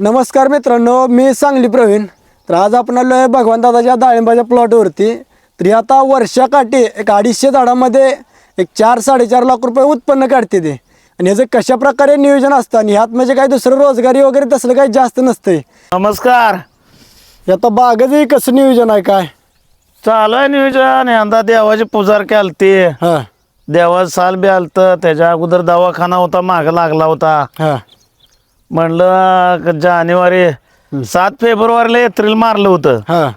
नमस्कार मित्रांनो मी सांगली प्रवीण. तर आज आपण आलो आहे भगवान दादाच्या डाळिंबाच्या प्लॉटवरती तर आता वर्षाकाठी एक अडीचशे झाडामध्ये एक चार साडेचार लाख रुपये उत्पन्न काढते ते. आणि ह्याचं कशा प्रकारे नियोजन असतं आणि ह्यात म्हणजे काही दुसरं रोजगारी वगैरे तसलं काही जास्त नसतंय. नमस्कार. आता बागचंही कसं नियोजन आहे काय? चालू आहे नियोजन. यंदा देवाची पुजार केलती. हां. देवा साल बी आलत. त्याच्या अगोदर दवाखाना होता माग लागला होता. हां. म्हणलं जानेवारी सात फेब्रुवारीला एप्रिल मारलं होतं. हां.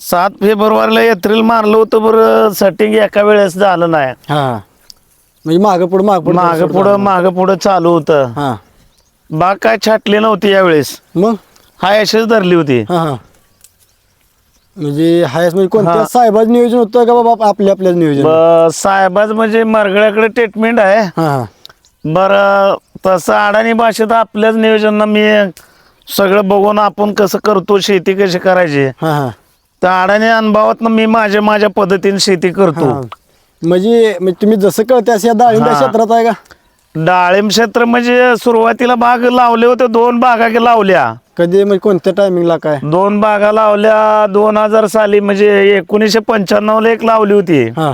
सात फेब्रुवारीला एप्रिल मारलं होतं बरं सेटिंग एका वेळेस झालं नाही. हां. म्हणजे मागं पुढं मागं पुढं माग पुढं माग पुढं चालू होतं. हां. बाग काय छाटली नव्हती यावेळेस. मग? हाय अशीच धरली होती. हां हां. म्हणजे हायस म्हणजे कोणत्या. साहेबाचं नियोजन होतं का बाबा आपल्या आपल्याच नियोजन? ब- साहेबाच म्हणजे मरगळ्याकडे ट्रीटमेंट आहे. हां हां. बरं तसं अडाणी भाषेत आपल्याच नियोजन मी सगळं बघून आपण कसं करतो शेती कशी करायची? हां हां. तर अडाणी अनुभवात मी माझ्या माझ्या पद्धतीने शेती करतो. हां. म्हणजे म्हणजे तुम्ही जसं कळते असं या डाळिंब हां. क्षेत्रात आहे का? डाळिंब क्षेत्र म्हणजे सुरुवातीला बाग लावले होते दोन बागा के लावल्या. कधी म्हणजे कोणत्या टायमिंगला काय? दोन बागा लावल्या दोन हजार साली म्हणजे एकोणीसशे पंच्याण्णवला एक लावली होती. हां.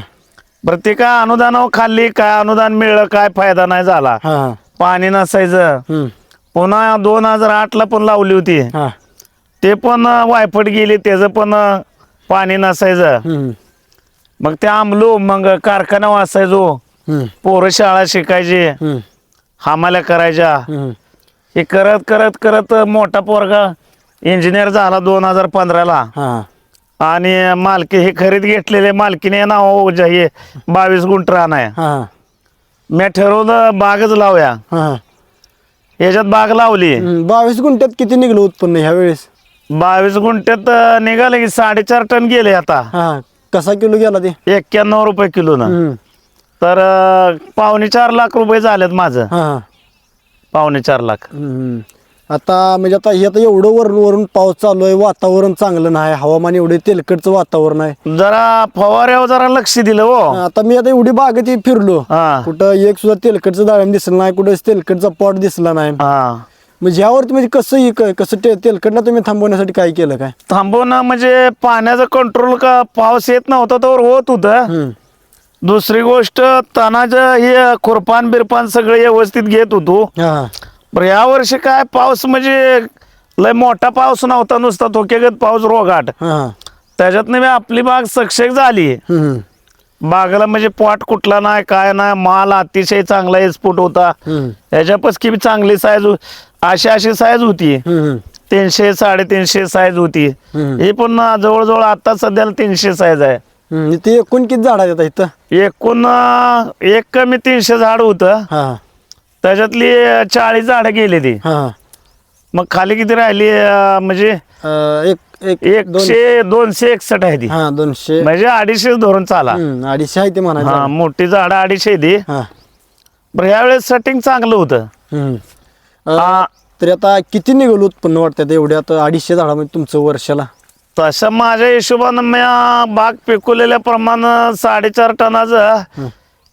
प्रत्येक अनुदानावर खाल्ली काय अनुदान मिळलं काय फायदा नाही झाला. हां. हां पाणी नसायचं. हम्म. पुन्हा दोन हजार आठला पण लावली होती. हां. ते पण वायफट गेले त्याचं पण पाणी नसायचं. हम्म. मग ते आंबलो मग कारखाना वाचायचो. हम्म. पोरं शाळा शिकायची. हम्म. हामाल्या करायच्या. हम्म. हे करत करत करत मोठा पोरगा इंजिनियर झाला दोन हजार पंधराला. हां. आणि मालकी हे खरेदी घेतलेले मालकीने नाव जे हे बावीस गुंठ रान आहे. हां. मी ठरवलं बागच लावूया. हां. याच्यात बाग लावली. हम्म. बावीस गुंठ्यात किती निघलं उत्पन्न ह्या वेळेस? बावीस गुंठ्यात निघाले की साडेचार टन गेले आता. हां. कसा किलो गेला ते? एक्क्याण्णव रुपये किलो ना. हम्म. तर अं, पावणे चार लाख रुपये झालेत माझं. हां हां. पावणे चार लाख. हम्म. आता म्हणजे आता हे आता एवढं वरून वरून पाऊस चालू आहे वातावरण चांगलं नाही हवामान एवढे तेलकटचं वातावरण आहे. जरा फवाऱ्यावर जरा लक्ष दिलं हो. आता मी आता एवढी बागेत फिरलो. हा. कुठं एक सुद्धा तेलकटचं डाळिंब दिसलं नाही कुठं तेलकटचा पॉट दिसला नाही. हा. म्हणजे ह्यावरती म्हणजे कसं हे क- कसं ते तेलकटला तुम्ही थांबवण्यासाठी काय केलं काय? थांबवणं म्हणजे पाण्याचं कंट्रोल का पाऊस येत नव्हता तर होत होतं. हम्म. दुसरी गोष्ट तणाचं हे खुरपान बिरपान सगळं व्यवस्थित घेत होतो. हा हा. पण या वर्षी काय पाऊस म्हणजे लय मोठा पाऊस नव्हता नुसता धोक्यागत पाऊस रोगाट हा हा त्याच्यातनं मी आपली बाग सक्सेस झाली हम्म. बागाला म्हणजे पॉट कुठला नाही काय नाही माल अतिशय चांगला एक्सपोर्ट होता हम्म. ह्याच्यापैकी बी चांगली साईज अशी अशी साईज होती हम्म. तीनशे साडेतीनशे साईज होती हम्म. ही पण जवळजवळ आता सध्याला तीनशे साईज आहे हम्म. ते एकूण किती झाड आहेत आता इथं एकूण अं, एक कमी तीनशे झाड होतं हा त्याच्यातली चाळीस झाडं गेली ती. हा. मग खाली किती राहिली अं, म्हणजे? अं, एक एक दोन एकशे दोनशे. एकसठ आहे ती. हा दोनशे. म्हणजे अडीचशे धरून चाला. हम्म. अडीचशे आहे ते हा म्हणायचं मोठी झाडं अडीचशे ती. हा. बरं यावेळेस सेटिंग चांगलं होतं. हम्म. अं, आ, तरी आता किती निघालं उत्पन्न वाटतं एवढ्या आता अडीचशे झाडामध्ये तुमचं वर्षाला. तसं माझ्या हिशोबानं मी अं, बाग पिकवलेल्या प्रमाण साडेचार टनाचं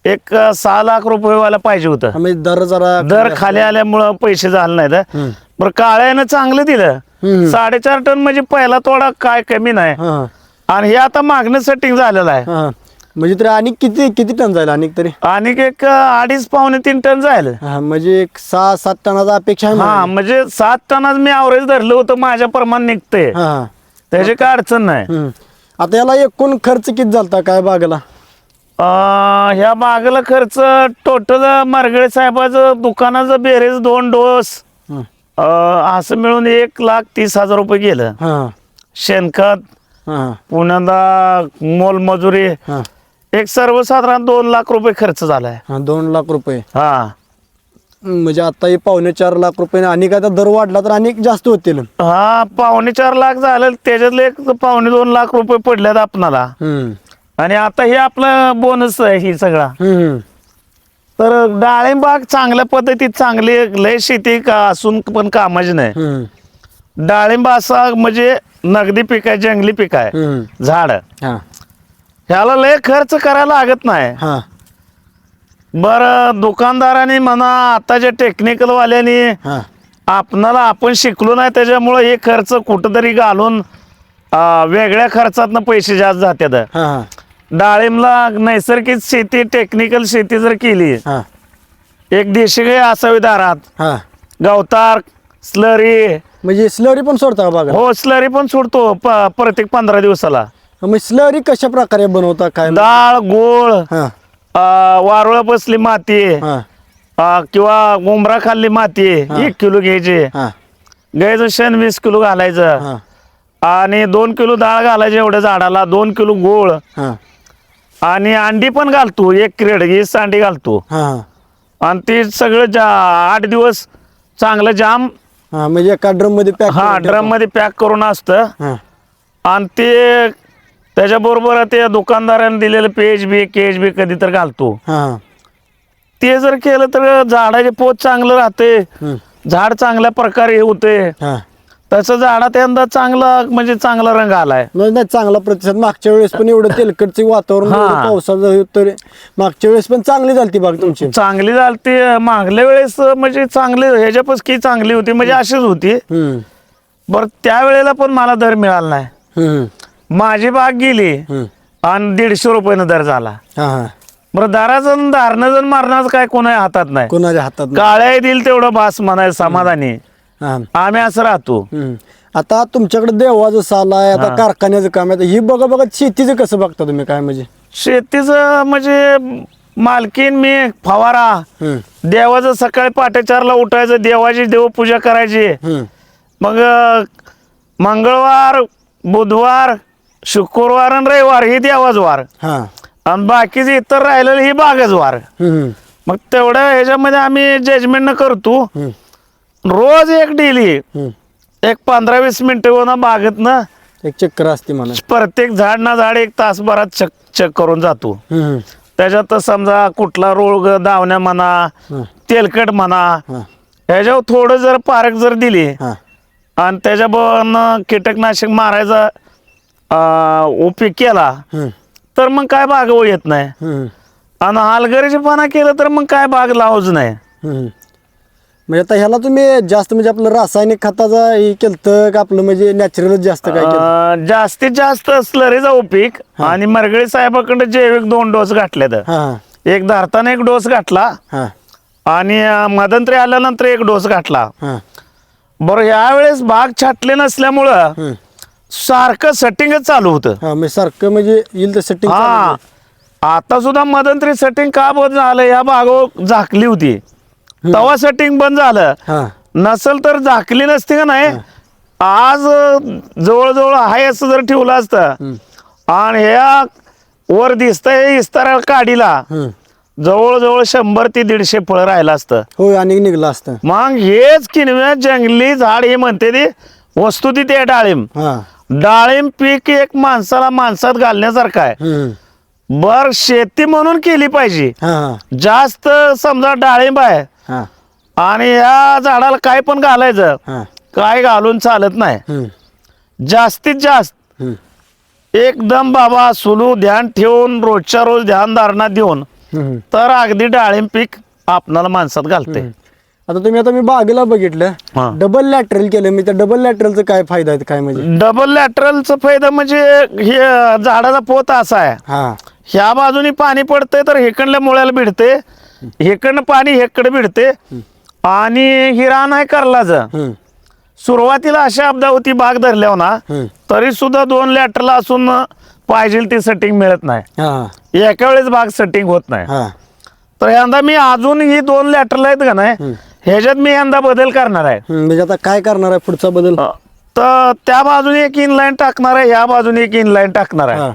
एक सहा लाख रुपये व्हायला पाहिजे होतं. म्हणजे दर जरा दर खाली आल्यामुळं पैसे झाले नाहीत. बरं काळ्यानं चांगलं दिलं. हम्म. साडेचार टन म्हणजे पहिला तोडा काय कमी नाही. हा. आणि हे आता मागणं सेटिंग झालेलं आहे. हा. म्हणजे तरी आणि किती किती टन जाईल आणि तरी? आणि एक अं, अडीच पावणे तीन टन जाईल. हा म्हणजे एक सहा सात टनाचा अपेक्षा आहे हा. म्हणजे सात टनाच मी ॲव्हरेज धरलं होतं माझ्या प्रमाण निघतंय. हा. हा त्याची काय अडचण नाही. हम्म. आता याला एकूण खर्च किती झालता काय बागेला? अं, ह्या बागेला खर्च टोटल मारगळे साहेबाचं दुकानाचं बेरेज दोन डोस. अं, असं मिळून एक लाख तीस हजार रुपये गेलं. हा. शेणखत हा. पुण्याला मोलमजुरी हा. एक सर्वसाधारण दोन लाख रुपये खर्च झालाय. हा दोन लाख रुपये. हा. म्हणजे आता हे पावणे चार लाख रुपये आणि काय दर वाढला तर आणि जास्त होतील. हा पावणे चार लाख झालं. त्याच्यातले एक पावणे दोन लाख रुपये पडल्यात आपणाला. हम्म. आणि आता हे आपलं बोनस आहे ही सगळा. हम्म. तर डाळिंबाग चांगल्या पद्धतीत चांगली लय शेती का असून पण कामाची नाही. हम्म. डाळिंब असा म्हणजे नगदी पीक आहे जंगली पीक आहे. हम्म. झाड. हा. ह्याला लय खर्च करायला लागत नाही. हा. बरं दुकानदारांनी म्हणा आताच्या टेक्निकल वाल्यांनी हा. आपणाला आपण शिकलो नाही त्याच्यामुळं हे खर्च कुठंतरी घालून अं, वेगळ्या खर्चातनं पैसे जास्त जातात हा हा. डाळिंबला नैसर्गिक शेती टेक्निकल शेती जर केली हा. एक देशी गाय असावी दारात. हा. गवतार स्लरी. म्हणजे स्लरी पण सोडता का बागा हो स्लरी पण सोडतो प- प्रत्येक पंधरा दिवसाला. मग स्लरी कशा प्रकारे बनवता काय डाळ गोळ हा. वारुळ बसली माती हा. अं, किंवा गोमरा खाल्ली माती एक किलो घ्यायची. हा. गायचं शेण वीस किलो घालायचं. हा. आणि दोन किलो डाळ घालायची एवढ्या झाडाला दोन किलो गोळ. हा. आणि अंडी पण घालतो एक क्रेड वीस अंडी घालतो. हा. आणि ते सगळं जा आठ दिवस चांगलं जाम हा म्हणजे एका ड्रममध्ये पॅक हा ड्रममध्ये पॅक करून असतं. हा. आणि ते त्याच्याबरोबर ते दुकानदाराने दिलेलं पेज बी केज बी कधी तर घालतो. हा. ते जर केलं तर झाडाचे पोत चांगलं राहते. झाड चांगल्या प्रकारे होते तसं झाडात यंदा चांगला म्हणजे चांगला रंग आलाय. नाही नाही चांगला प्रतिसाद. मागच्या वेळेस पण एवढं तेलकटचे वातावरण हा. एवढं पावसाचं तर मागच्या वेळेस पण चांगली झालती बाग तुमची. चांगली झालती. मागल्या वेळेस म्हणजे चांगली ह्याच्यापैकी चांगली होती म्हणजे अशीच होती. हम्म. बरं त्यावेळेला पण मला दर मिळाला नाही. हम्म. माझी बाग गेली हम्म. आणि दीडशे रुपयानं दर झाला. हा हा. बरं दाराचं धारणं जण मारण्याचं काय कोणा हातात नाही. कोणाच्या हातात नाही. काळ्या दिल तेवढं बास म्हणाय समाधानी. हा आम्ही असं राहतो हम्म. आता तुमच्याकडे देवाचं साल आहे आता कारखान्याचं काम आहे आता ही बघा बघा शेतीचं कसं बघता तुम्ही काय म्हणजे शेतीचं म्हणजे मालकीन मी फवारा हम्म. देवाचं सकाळी पहाटे चारला उठायचं देवाची देवपूजा करायची हम्म. मग अं, मंगळवार बुधवार शुक्रवार आणि रविवार ही देवाच वार हा आणि बाकीचे इतर राहिलेले ही बागच वार हम्म. मग तेवढ्या ह्याच्यामध्ये आम्ही जजमेंट करतो हम्म. रोज एक डेली. एक पंधरा वीस मिनिटं होणं बागेत ना एक चक्कर असते म्हणा प्रत्येक झाड ना झाड एक तासभरात चक चेक करून जातो. त्याच्यात समजा कुठला रोग दावण्या म्हणा. तेलकट म्हणा. ह्याच्यावर थोडं जर पारख जर दिली. आणि त्याच्याबरोबर कीटकनाशक मारायचा उपयोग केला. तर मग काय बाग येत नाही. आणि हलगर्जीपणा केलं तर मग काय बाग लावच नाही. म्हणजे आता ह्याला तुम्ही जास्त म्हणजे आपलं रासायनिक खताचा हे केलं का आपलं म्हणजे नॅचरलच जास्त काय केलं अं, जास्तीत जास्त स्लरीचा उपयोग आणि मरगळी साहेबाकडे जैविक दोन डोस घातले तर हा. एक धारताना एक डोस घातला. हा. आणि अं, मदंतरी आल्यानंतर एक डोस घातला. हा. बरं यावेळेस बाग छाटले नसल्यामुळं हम्म. सारखं सेटिंगच चालू होतं. हा म्हणजे सारखं म्हणजे येईल तर सेटिंग हा. आता सुद्धा मदंतरी सेटिंग का बंद झालं? या बागो झाकली होती. तेव्हा सेटिंग बंद झालं. हा. नसल तर झाकली नसती का नाही? आज जवळजवळ आहे असं जर ठेवलं असतं आणि ह्या वर दिसतंय इस्तारा काढीला. जवळजवळ शंभर ते दीडशे फळ राहिलं असतं. होय आणि निघलं असतं. मग हेच किनव्या जंगली झाड हे म्हणते ते वस्तू ती ते डाळिंब हा. डाळिंब पीक एक माणसाला माणसात घालण्यासारखं आहे. बर शेती म्हणून केली पाहिजे. हा हा. जास्त समजा डाळिंब आहे हा. आणि या झाडाला काय पण घालायचं हा. काय घालून चालत नाही. हम्म. जास्तीत जास्त हम्म. एकदम बाबा सुलू ध्यान ठेवून रोजच्या रोज ध्यान धारणा देऊन हम्म. तर अगदी डाळिंब पीक आपणाला माणसात घालते. आता तुम्ही आता मी बागेला हा. बघितलं डबल लॅटरल केलं मी त्या डबल लॅटरलचं काय फायदा आहे काय म्हणजे? डबल लॅटरलचा फायदा म्हणजे हे झाडाचा पोत असा आहे. हा. ह्या बाजूनी पाणी पडतंय तर हेकडल्या मुळ्याला भिडते हेकडनं पाणी हेकडे भिडते. आणि ही रान आहे करलाचं. सुरुवातीला अशा अपदा होती बाग धरल्यावर ना. तरी सुद्धा दोन लॅटरला असून पाहिजे ती सेटिंग मिळत नाही. हा. एका वेळेस बाग सेटिंग होत नाही. हा. तर यंदा मी अजून ही दोन लॅटरला आहेत का नाही ह्याच्यात मी यंदा बदल करणार आहे. म्हणजे आता काय करणार आहे पुढचा बदल? तर त्या बाजूने एक इनलाईन टाकणार आहे ह्या बाजूने एक इनलाईन टाकणार आहे.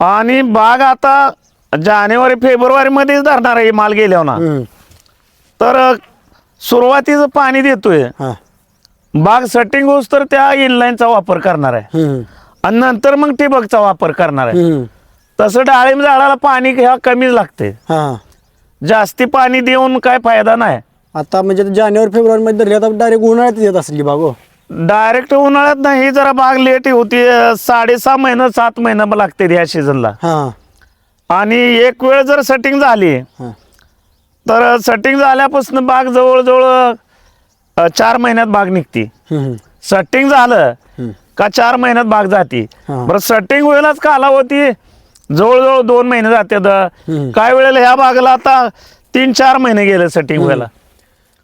आणि बाग आता जानेवारी फेब्रुवारी मध्येच धरणार आहे माल गेल्यावर ना. हम्म. तर सुरुवातीचं पाणी देतोय. हा. बाग सेटिंग होस तर त्या इनलाईनचा वापर करणार आहे. हम्म. आणि नंतर मग ठिबकचा वापर करणार आहे. हम्म. तसं डाळिंब झाडाला पाणी ह्या कमीच लागते हा. जास्ती पाणी देऊन काय फायदा नाही. आता म्हणजे आता जानेवारी फेब्रुवारी मध्ये धरली आता डायरेक्ट उन्हाळ्यात येत असली बाग हो. डायरेक्ट उन्हाळ्यात नाही जरा बाग लेट होती साडेसहा महिना सात महिना लागते ह्या सीझनला हा. आणि एक वेळ जर सेटिंग झाली हा तर सेटिंग झाल्यापासून बाग जवळजवळ अ, चार महिन्यात बाग निघती हम्म. सटिंग झालं. का चार महिन्यात बाग जाती हा. बरं सटिंग व्हायलाच कालावधी जवळजवळ दोन महिने जातात हम्म. काय वेळेला ह्या बागेला आता तीन चार महिने गेले सटिंग व्हायला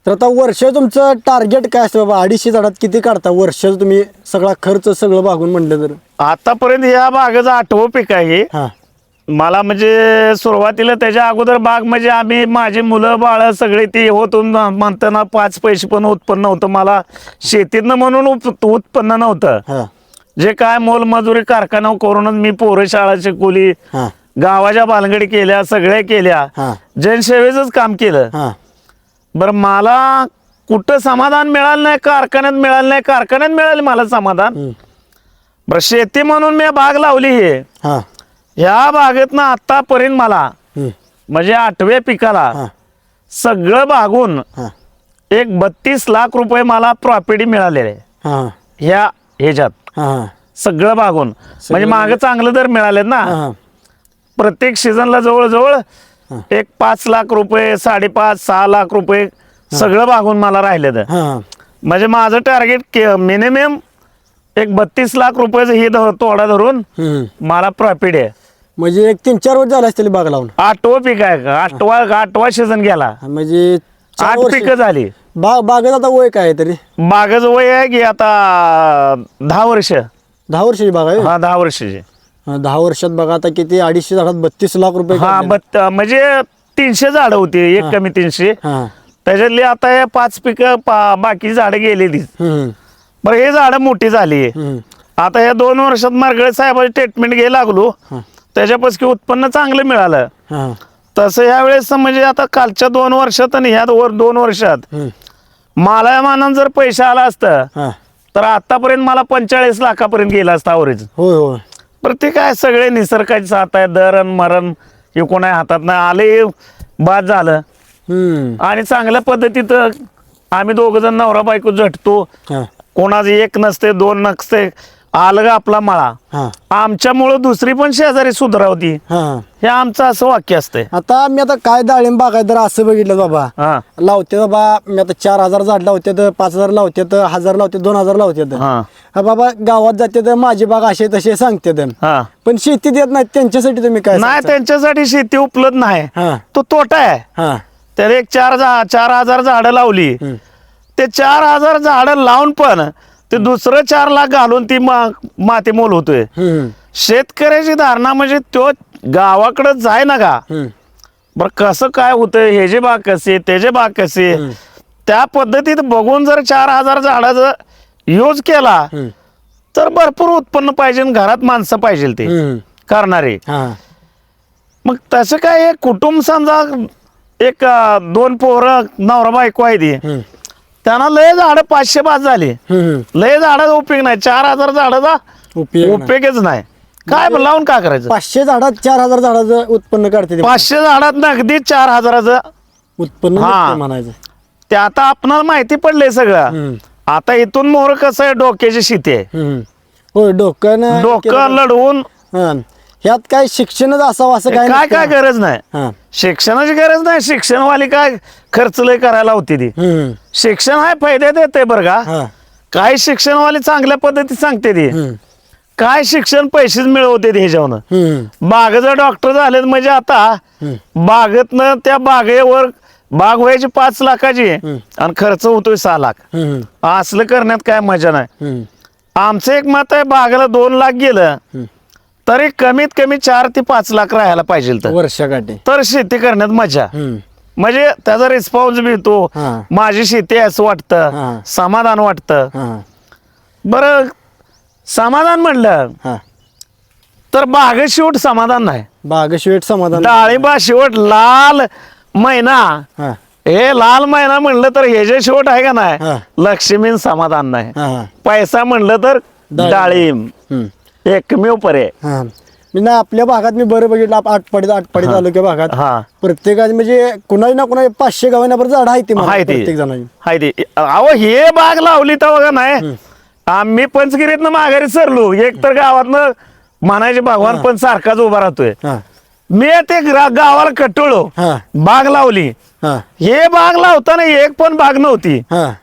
तर आता वर्ष तुमचं टार्गेट काय असतं बाबा अडीचशे झाडात किती काढता वर्ष तुम्ही सगळा खर्च सगळं भागून म्हणलं तर आतापर्यंत ह्या बागेचं आठवं पीक आहे हे. मला म्हणजे सुरुवातीला त्याच्या अगोदर बाग म्हणजे आम्ही माझी मुलं बाळ सगळे ते होतून म्हणताना पाच पैसे पण उत्पन्न नव्हतं मला. शेतीतनं म्हणून उत्पन्न नव्हतं. हा. जे काय मोलमजुरी कारखाना करूनच मी पोरं शाळा शिकवली. गावाच्या बालगडी केल्या सगळ्या केल्या. जनसेवेच काम केलं. बरं मला कुठं समाधान मिळालं नाही कारखान्यात मिळालं नाही कारखान्यात मिळालं मला समाधान. बरं शेती म्हणून मी बाग लावली हे. हा ह्या बागेतनं आतापर्यंत मला. म्हणजे आठव्या पिकाला सगळं बागून एक बत्तीस लाख रुपये मला प्रॉफिट मिळालेले. आहे. ह्या ह्याच्यात. सगळं बागून. म्हणजे मागं चांगलं दर मिळालेत ना प्रत्येक सीझनला जवळजवळ एक पाच लाख रुपये साडेपाच सहा लाख रुपये सगळं बागून मला राहिलं तर म्हणजे माझं टार्गेट मिनिमम एक बत्तीस लाख रुपयाचं हे तोडा धरून. मला प्रॉफिट आहे. म्हणजे एक तीन चार वर्ष झाले असतील बाग लावून. आठवं पीक आहे का? आठवा आठवा सीझन गेला. म्हणजे चार आठ वर्ष- पिकं झाली. बाग बागेत आता वय काय आहे तरी? बागाचं वय आहे की आता दहा वर्ष. दहा वर्षाची बाग आहे? हा दहा वर्षाची. हा, दहा वर्षात बघा आता किती अडीचशे झाडात बत्तीस लाख रुपये हा काढले. बत्त म्हणजे तीनशे झाडं होती एक कमी तीनशे. हा. त्याच्यातली आता हे पाच पिकं पा बाकी झाडं गेलेली. हम्म. बरं हे झाडं मोठी झाली. हम्म. आता या दोन वर्षात मार्गळे साहेबांची ट्रीटमेंट घ्यायला लागलो. हा. त्याच्यापासून उत्पन्न चांगलं मिळालं. हा. तसं यावेळेस म्हणजे आता कालच्या दोन वर्षात आणि ह्या वर दोन वर्षात हम्म. मला मानानं जर पैसा आला असतं हा. तर आतापर्यंत मला पंचेचाळीस लाखापर्यंत गेला असता अवरेज होय होय. प्रत्येक आहे सगळे निसर्गाचे साथ आहे दरण मरण हे कोणा हातात नाही. आले बाद झालं. हम्म. आणि चांगल्या पद्धतीत आम्ही दोघ जण नवरा बायको झटतो. हा. कोणाचं एक नसते दोन नसते आलं गा आपला मळा. आमच्यामुळं दुसरी पण शेजारी सुधारावती हा. हे आमचं असं वाक्य असतंय. आता मी आता काय डाळिंब बागायत असं बघितलं बाबा. लावते बाबा मी आता चार हजार झाड लावते तर पाच हजार लावते तर हजार लावते दोन हजार लावते तर बाबा गावात जाते तर माझी बाग असे तसे सांगते तर पण शेती देत नाही त्यांच्यासाठी तुम्ही काय नाही? त्यांच्यासाठी शेती उपलब्ध नाही. तो तोटा आहे. हा. त्याला एक चार चार हजार झाडं लावली. ते चार हजार झाडं लावून पण ते दुसरं चार लाख घालून ती मा माती मोल होतोय. शेतकऱ्याची धारणा म्हणजे तो गावाकडे जाय ना का. बरं कसं काय होतंय हे जे बाग कसे त्याचे बाग कसे त्या पद्धतीत बघून जर चार हजार झाडाचा यूज केला. तर भरपूर उत्पन्न पाहिजे घरात माणसं पाहिजे ते. करणारे हा मग तसं काय कुटुंब समजा एक दोन पोरं नवरा बायको आहे ती. त्यांना लय झाडं पाचशे पाच झाली. लय झाडाचा उपयोग नाही चार हजार झाडाचा उपयोग नाही. उपयोगच नाही काय लावून काय करायचं पाचशे झाडात चार हजार झाडाचं उत्पन्न काढते ते. पाचशे झाडात नगदी चार हजाराचं उत्पन्न हा. निघते म्हणायचं ते आता आपणाला माहिती पडलंय सगळं हम्म. आता इथून मोर कसं आहे डोक्याची शेती आहे हम्म. होय डोकं डोकं लढवून ह्यात काय शिक्षणच असावं असं काय काय. काय गरज नाही हा. शिक्षणाची गरज नाही शिक्षणवाली काय खर्च लय करायला होती ती. शिक्षण हाय फायदे देते बरं का. काय शिक्षणवाली चांगल्या पद्धतीत सांगते ती. काय शिक्षण पैसेच मिळवते ते ह्याच्यावरून हम्म. बागेचं डॉक्टर झालेत म्हणजे आता. बागेतनं त्या बागेवर बाग व्हायची पाच लाखाची. आणि खर्च होतोय सहा लाख. असलं करण्यात काय मजा नाही. आमचं एक मत आहे बागेला दोन लाख गेलं. तरी कमीत कमी चार ते पाच लाख राहायला पाहिजे तर वर्षाकाठी तर शेती करण्यात मजा हम्म. म्हणजे त्याचा रिस्पॉन्स मिळतो हा. माझी शेती आहे असं हा. वाटतं समाधान वाटतं हा. बरं समाधान म्हणलं हा. तर बागे शेवट समाधान नाही बाग शेवट समाधान डाळिंबा शेवट लाल महिना हा. हे लाल महिना म्हणलं तर हे जे शेवट आहे का हा. नाही लक्ष्मीन समाधान नाही हा. हा. पैसा म्हणलं तर डाळिंब. डाळिंब हम्म. एकमेव पर्याय हा. मी ना आपल्या भागात मी बरं बघितलं. आप- आटपाडी आटपाडी तालुक्या भागात. हा. प्रत्येकाची म्हणजे कुणाची ना कुणा पाचशे गावांना झाड आहे ते हाय ते. प्रत्येक जणांची. हाय ते. अहो हे बाग लावली तर बघा नाही. आम्ही पंचगिरीतनं माघारी सरलो. एक तर गावातनं म्हणायचे भगवान पण सारखाच उभा राहतोय. हा. मी ते ग्रा- गावाला कटवलो हा. बाग लावली. हा. हे बाग लावताना एक पण बाग नव्हती. हा.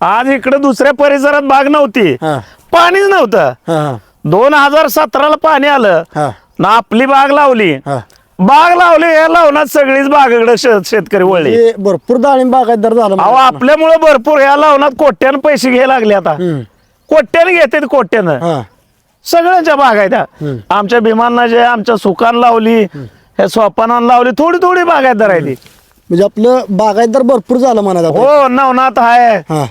आज इकडे दुसऱ्या परिसरात बाग नव्हती. हा. पाणीच नव्हतं. हा हा. दोन हजार सतराला पाणी आलं हा. ना आपली बाग लावली. हा. बाग लावली या लावण्यात सगळीच बागाकडे शे- शेतकरी वळले. हे भरपूर डाळिंब बागायतदार झाला अहो आपल्यामुळे भरपूर या लावण्यात कोट्यानं पैसे घ्यायला लागले आता. हम्म. कोट्यानं घेतात कोट्यानं. हा. सगळ्यांच्या बाग आहेत. हम्म. आमच्या भीमांना जे आमच्या सुकान लावली ह्या सोपानान लावली थोडी थोडी बागायतदार आहे ती. म्हणजे आपलं बागायतदार भरपूर झालं म्हणा हो नवनाथ आहे. हा.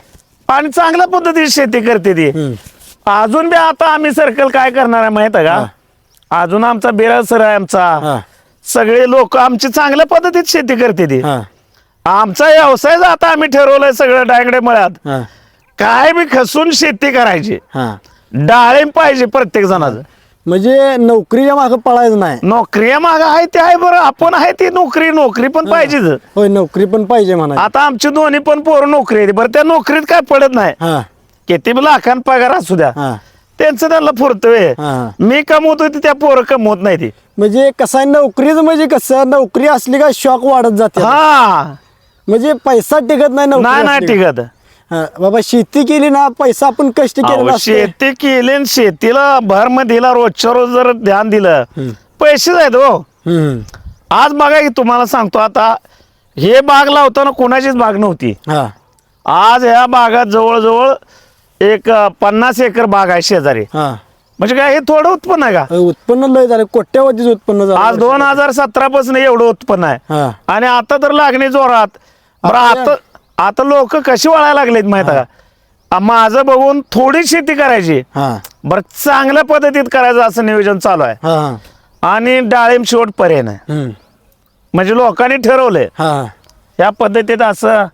आणि चांगल्या पद्धतीची शेती करते ती. हम्म. अजून बी आता आम्ही सर्कल काय करणार आहे माहीत आहे का? अजून आमचा बिराळ सर आहे आमचा. सगळे लोक आमची चांगल्या पद्धतीत शेती करते ती. हा. आमचा व्यवसाय आता आम्ही ठरवलंय सगळं डायगडे मळ्यात. काय बी खसून शेती करायची. हा. डाळिंब पाहिजे प्रत्येक जणाचं. म्हणजे नोकरीच्या मागं पळायचं नाही. नोकरी माग आहे ते आहे बरं. आपण आहे ती नोकरी नोकरी पण पाहिजेच. होय नोकरी पण पाहिजे म्हणा आता आमची दोन्ही पण पोरं नोकरी आहे बरं त्या नोकरीत काय पडत नाही. किती बी लाखान पगार असू द्या. हा. त्यांचं त्यांना फुरतोय हा. मी कमवतोय ते त्या पोरं कमवत नाही ती. म्हणजे कसं आहे नोकरीच म्हणजे कसं नोकरी असली का शॉक वाढत जाते. हा. म्हणजे पैसा टिकत नाही नोकरी नाही नाही असली का. टिकत. हा, बाबा शेती केली ना पैसा आपण कष्ट अहो, असते. शेती केली आणि शेतीला भर मग दिला रोजच्या रोज जर ध्यान दिलं पैसे आहेत हो. हम्म. आज बघा की तुम्हाला सांगतो आता हे बाग लावताना कोणाचीच बाग नव्हती. हा. आज ह्या बागात जवळजवळ एक अं, पन्नास एकर बाग आहे शेजारी. हा. म्हणजे काय हे थोडं उत्पन्न आहे का? उत्पन्न लय झालं. कोट्यावधीच उत्पन्न झालं. आज दोन हजार सतरा पासून एवढं उत्पन्न आहे. हा. आणि आता तर लागणे जोरात. बरं आता आता लोक कशी वळायला लागलेत माहीत आहे का? आ, माझं बघून थोडी शेती करायची. हा. बरं चांगल्या पद्धतीत करायचं असं नियोजन चालू आहे. हा हा. आणि डाळिंब शेवट नाही. हम्म. म्हणजे लोकांनी ठरवलंय. हा. या पद्धतीत असं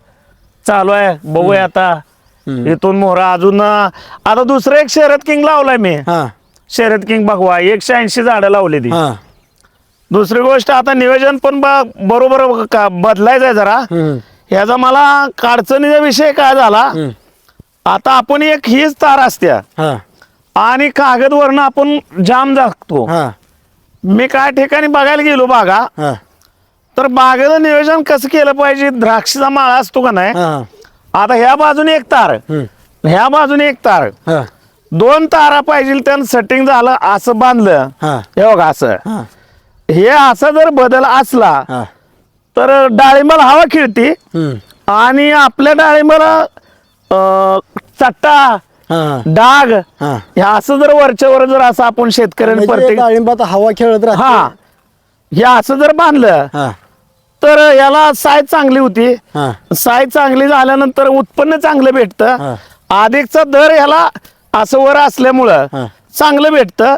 चालू आहे. बघूया आता. इथून मोहरा अजून आता दुसरं एक शर्यत किंग लावलाय मी. हा. शर्यत किंग बघवा एकशे ऐंशी झाडं लावली ती. हा. दुसरी गोष्ट आता नियोजन पण ब- बरोबर का- बदलायचं आहे जरा. हम्म. ह्याचा मला अडचणीचा विषय काय झाला? हम्म. आता आपण एक हीच तार असत्या. हा. आणि कागदवरनं आपण जाम हा. मी काय ठिकाणी बघायला गेलो बागा हा. तर बागेचं नियोजन कसं केलं पाहिजे? द्राक्षचा माळा असतो का नाही? हा. आता ह्या बाजूने एक तार. ह्या बाजूने एक तार. हा. दोन तारा पाहिजे त्यानं सेटिंग झालं असं बांधलं. हा. हे बघा असं. हा. हे असा जर बदल असला हा. तर डाळिंबाला हवा खिळती. हम्म. आणि आपल्या डाळिंबाला अं, चट्टा हा. डाग हा. हे असं जर वरच्या वर जर असं आपण शेतकऱ्यांनी म्हणजे प्रत्येक डाळिंबात हवा खेळत हा. राहते हे असं जर बांधलं हा. तर याला साईज चांगली होती. हा. साईज चांगली झाल्यानंतर उत्पन्न चांगलं. भेटतं. अधिकचा दर ह्याला असं वर असल्यामुळं हा. चांगलं भेटतं.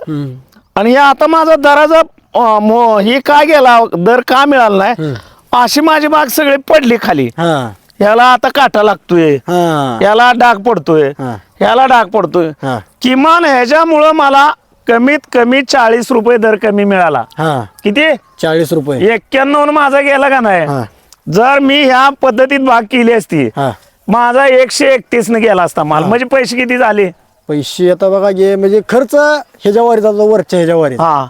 आणि हे आता माझा दराचा अं, मो- हे काय गेला दर का मिळाला नाही अशी माझी बाग सगळी पडली खाली. हा. ह्याला आता काटा लागतोय. हा. याला डाग पडतोय. हा. ह्याला डाग पडतोय. हा. किमान ह्याच्यामुळं मला कमीत कमी चाळीस रुपये दर कमी मिळाला. हा. किती? चाळीस रुपये. एक्क्याण्णव माझा गेला का हा. नाही जर मी ह्या पद्धतीत भाग केली असती हा. माझा एकशे एकतीस न गेला असता माल. म्हणजे पैसे किती झाले? पैसे आता बघा गे म्हणजे खर्च ह्याच्यावर जातो वरच्या ह्याच्यावर. हा.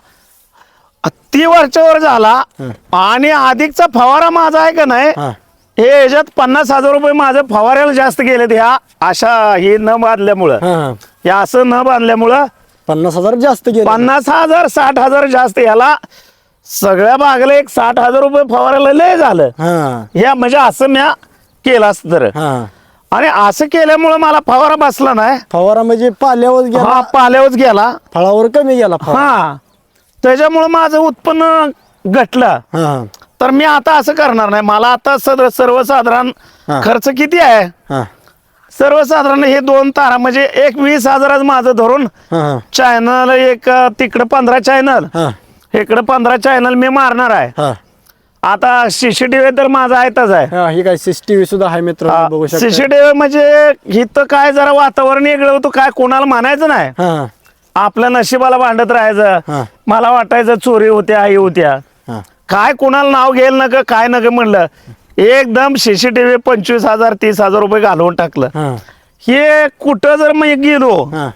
ती वरच्यावर झाला. आणि अधिकचा फवारा माझा आहे का नाही? हा. हे याच्यात पन्नास हजार रुपये माझं फवाऱ्याला जास्त गेलेत ह्या. अशा हे न बांधल्यामुळं. हा हा. या असं न बांधल्यामुळं पन्नास हजार जास्त गेले पन्नास हजार साठ हजार जास्त याला सगळ्या बागला एक साठ हजार रुपये फवारायला लय झालं. हा. ह्या म्हणजे असं म्या केलं असतं तर. हा. आणि असं केल्यामुळं मला फवारा बसला नाही. फवारा म्हणजे पाल्यावर गेला. हा पाल्यावरच गेला. फळावर कमी गेला फवारा. हा. त्याच्यामुळं माझं उत्पन्न घटलं. हा. तर मी आता असं करणार नाही. मला आता सर सर्वसाधारण हा. खर्च किती आहे? हा. सर्वसाधारण हे दोन तारा म्हणजे एक वीस हजाराचं माझं धरून हा. हा चॅनल एक अं, तिकडं पंधरा चॅनल हा. इकडं पंधरा चॅनल मी मारणार आहे. हा. आता सीसीटीव्ही तर माझा आहेतच आहे. हा ही काय सीसीटीव्ही सुद्धा आहे मित्र बघू शकता. सीसीटीव्ही म्हणजे इथं काय जरा वातावरण वेगळं होतं काय कोणाला म्हणायचं नाही. हा. आपल्या नशिबाला भांडत राहायचं. मला वाटायचं चोरी होत्या आई होत्या. हा. काय कोणाला नाव घेईल नका काय नका म्हणलं. एकदम सीसीटीव्ही पंचवीस हजार तीस हजार रुपये घालवून टाकलं. हा. हे कुठं जर मी गेलो हा.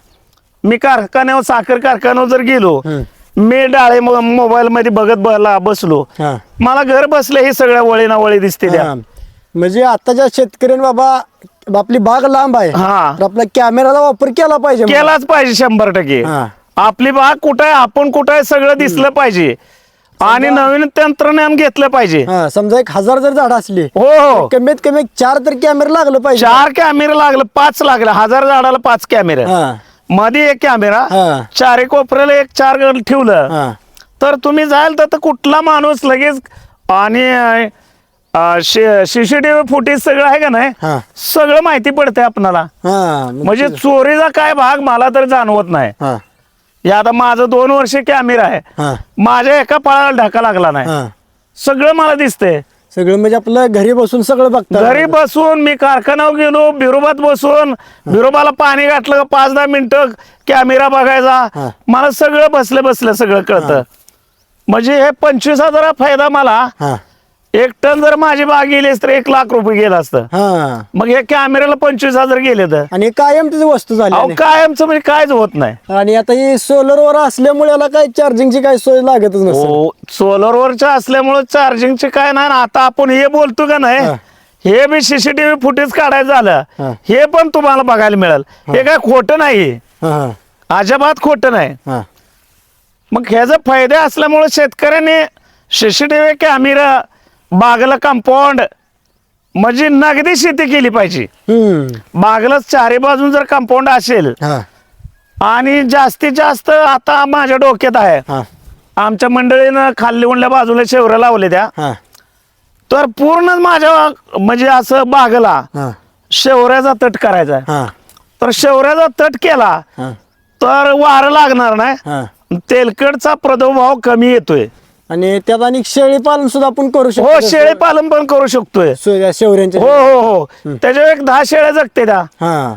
मी कारखान्यावर साखर कारखान्यावर जर गेलो हम्म. मी डाळे मोबाईल मध्ये बघत बला बसलो. हा. मला घर बसले हे सगळ्या वळी दिसते त्या. हा. म्हणजे आताच्या शेतकऱ्यांनी बाबा आपली बाग लांब आहे. हा. तर आपला कॅमेराचा वापर केला पाहिजे. केलाच पाहिजे शंभर टक्के. हा. आपली बाग कुठं आहे आपण कुठं आहे सगळं दिसलं पाहिजे. आणि नवीन तंत्रज्ञान घेतलं पाहिजे. हा समजा एक हजार जर झाड असली हो हो. कमीत कमी एक चार तर कॅमेरा लागलं पाहिजे. चार कॅमेरे लागले पाच लागले. हजार झाडाला पाच कॅमेरे. हा. मध्ये एक कॅमेरा हा. चारी कोपऱ्याला एक चार ठेवलं. हा. तर तुम्ही जाल तर कुठला माणूस लगेच आणि सीसीटीव्ही फुटेज सगळं आहे का नाही? हा. सगळं माहिती पडते आपणाला. हा. म्हणजे ते- चोरीचा काय भाग मला तर जाणवत नाही. हा. हे आता माझं दोन वर्ष कॅमेरा आहे. हा. माझ्या एका पळाला ढाका लागला नाही. हा. सगळं मला दिसतंय. सगळं म्हणजे आपलं घरी बसून सगळं बघता घरी बसून मी कारखान्यावर गेलो बिरोबात बसून बिरोबाला पाणी घातलं का पाच दहा मिनिटं कॅमेरा. बघायचा. मला सगळं बसलं बसलं सगळं कळतं. म्हणजे हे पंचवीस हजार फायदा मला. एक टन जर माझी बाग गेली तर एक लाख रुपये गेलं असतं. हा. मग हे कॅमेऱ्याला पंचवीस हजार गेले तर. आणि कायम तिची वस्तू झाली अहो आणि- कायमचं म्हणजे कायच होत नाही. आणि आता ही सोलर वर असल्यामुळे याला काय चार्जिंगची काही सोय लागतच नसते हो सोलरवरच्या असल्यामुळे चार्जिंगचे काय नाही ना आता आपण हे बोलतो का नाही हा. हे बी सीसीटीव्ही फुटेज काढायचं हा. झालं. हे. पण तुम्हाला बघायला मिळेल. हे. काय खोटं नाही. हा हा. अजिबात खोटं नाही. हा. मग ह्याचा फायदे असल्यामुळे शेतकऱ्याने सीसीटीव्ही कॅमेरा बागला कंपाऊंड म्हणजे नगदी शेती केली पाहिजे. बागला चारी बाजून जर कंपाऊंड असेल आणि जास्तीत जास्त आता माझ्या डोक्यात आहे. आमच्या मंडळीनं खाल्ली उंडल्या बाजूला शेवऱ्या लावले त्या. तर पूर्ण माझ्या म्हणजे असं बागला शेवऱ्याचा तट करायचा तर शेवऱ्याचा तट केला तर वारं लागणार नाही. तेलकटचा प्रादुर्भाव कमी येतोय. आणि त्यात आणि शेळी पालन सुद्धा आपण करू हो शकतो शेळी पालन पण करू शकतोय. शे- शेवऱ्यांच्या हो हो हो. त्याच्यावर एक दहा शेळ्या जगते हा.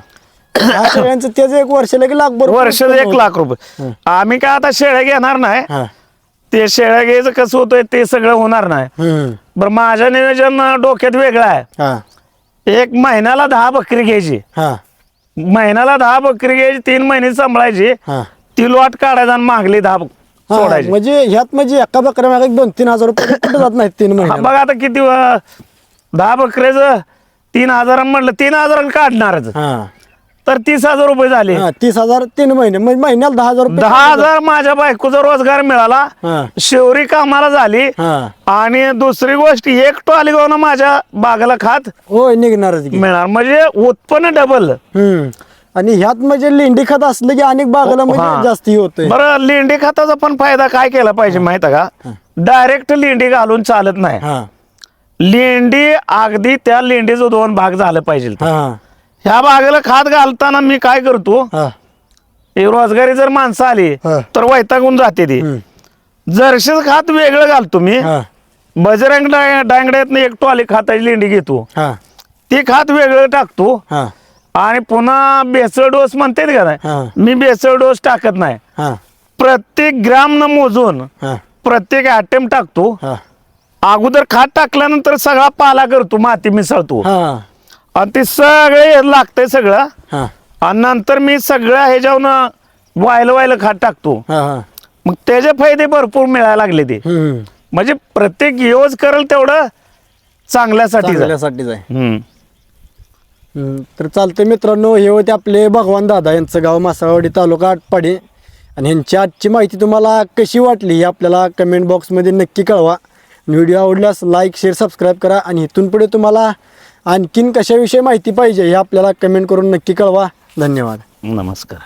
ह्या शेळ्यांचं त्याचं एक वर्षाला की लाख बरोबर वर्षाला एक लाख रुपये. आम्ही काय आता शेळ्या घेणार नाही. हा. ते शेळ्या घ्यायचं कसं होतंय ते सगळं होणार नाही. हम्म. बरं माझं नियोजन डोक्यात वेगळं आहे. हा. एक महिन्याला दहा बकरी घ्यायची. हा. महिन्याला दहा बकरी घ्यायची तीन महिने सांभाळायची. हा. ती लॉट काढायचा आणि मागली दहा हा, सोडायची. म्हणजे ह्यात म्हणजे एका बकऱ्या मागे दोन तीन हजार रुपये कुठे जात नाहीत तीन हा, महिने बघा आता किती अं, दहा बकऱ्याचं तीन हजार म्हटलं तीन हजार काढणारच. हा. तर तीस हजार रुपये झाले. हा तीस हजार तीन महिने म्हणजे महिन्याला दहा हजार रुपये दहा हजार माझ्या बायकोचा रोजगार मिळाला. हा. शेवरी कामाला झाली. हा. आणि दुसरी गोष्ट एक टॉली गावनं माझ्या बागाला खात होय निघणारच की. मिळणार. म्हणजे उत्पन्न डबल हम्म. आणि ह्यात म्हणजे लेंडी खत असलं की अनेक बागाला. म्हणजे जास्ती होतोय. बरं लेंडी खताचा पण फायदा काय केला पाहिजे माहिती आहे का? डायरेक्ट लेंडी घालून चालत नाही. लेंडी अगदी त्या लेंडीचं दोन भाग झालं पाहिजे. ह्या भागाला खात घालताना मी काय करतो? रोजगारी जर माणसं आली. तर वैतागून जाते ती. जर्शीच खात वेगळं घालतो मी. बजरंग डा- डांगड्यातनं एक टॉली खाताची लेंडी घेतो. ती खात वेगळं टाकतो. आणि पुन्हा बेसळ डोस म्हणते का हा. नाही मी बेसळ डोस टाकत नाही. हा. प्रत्येक ग्राम न मोजून हा. प्रत्येक आयटम टाकतो. हा. अगोदर खात टाकल्यानंतर सगळा पाला करतो माती मिसळतो. हा. आणि ते सगळे लागतंय सगळं. हा. आणि नंतर मी सगळं ह्याच्यावरून वायलं वायलं खात टाकतो. हा हा. मग त्याचे फायदे भरपूर मिळायला लागले ते. हम्म म्हणजे प्रत्येक यूज करेल तेवढं चांगल्यासाठी चांगल्यासाठीच आहे. हम्म, तर चालतं मित्रांनो हे होते आपले भगवान दादा यांचं गाव मासाळवाडी तालुका आटपाडे. आणि ह्यांची आजची माहिती तुम्हाला कशी वाटली ही आपल्याला कमेंट बॉक्समध्ये नक्की कळवा. व्हिडिओ आवडल्यास लाईक शेअर सबस्क्राईब करा आणि इथून पुढे तुम्हाला आणखीन कशाविषयी माहिती पाहिजे हे आपल्याला कमेंट करून नक्की कळवा. धन्यवाद. नमस्कार.